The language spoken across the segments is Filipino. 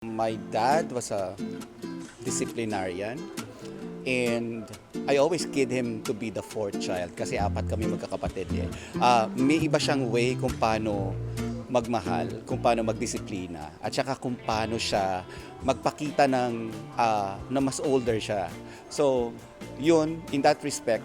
My dad was a disciplinarian and I always kid him to be the fourth child kasi apat kami magkakapatid eh. Ah, may iba siyang way kung paano magmahal, kung paano magdisiplina, at saka kung paano siya magpakita ng ah, na mas older siya. So, yun, in that respect,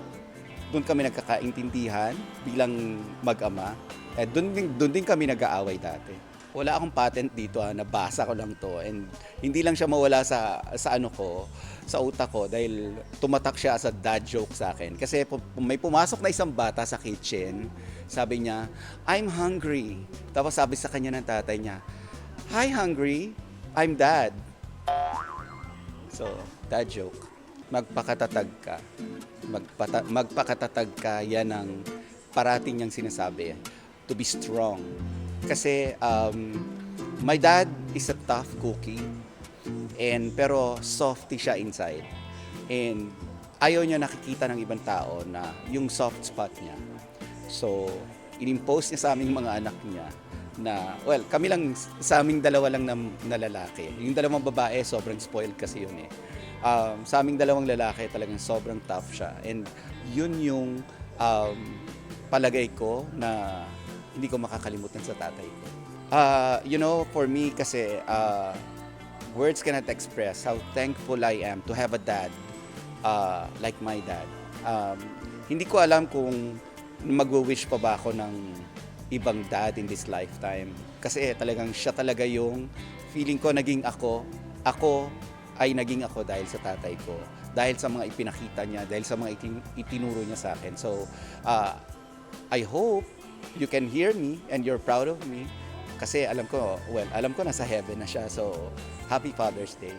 doon kami nagkakaintindihan bilang mag-ama. Eh, doon, din, doon din kami nag-aaway dati. Wala akong patent dito, ah, nabasa ko lang to. And hindi lang siya mawala sa, sa ano ko, sa utak ko dahil tumatak siya as a dad joke sa akin. Kasi may pumasok na isang bata sa kitchen, sabi niya, I'm hungry. Tapos sabi sa kanya ng tatay niya, Hi hungry, I'm dad. So, dad joke. Magpakatatag ka. Magpata- magpakatatag ka, yan ang parating niyang sinasabi. To be strong. Kasi um, my dad is a tough cookie. And, pero softy siya inside. And ayaw niya nakikita ng ibang tao na yung soft spot niya. So, inimpose niya sa aming mga anak niya na, well, kami lang, sa aming dalawa lang na, na lalaki. Yung dalawang babae, sobrang spoiled kasi yun eh. Um, sa aming dalawang lalaki, talagang sobrang tough siya. And yun yung um, palagay ko na hindi ko makakalimutan sa tatay ko. Uh, you know, for me kasi, uh, words cannot express how thankful I am to have a dad uh, like my dad. Um, hindi ko alam kung magwo-wish pa ba ako ng ibang dad in this lifetime. Kasi talagang siya talaga yung feeling ko naging ako. Ako ay naging ako dahil sa tatay ko. Dahil sa mga ipinakita niya, dahil sa mga itin- itinuro niya sa akin. So, uh, I hope you can hear me and you're proud of me. Kasi alam ko, well, alam ko nasa heaven na siya. So, happy Father's Day.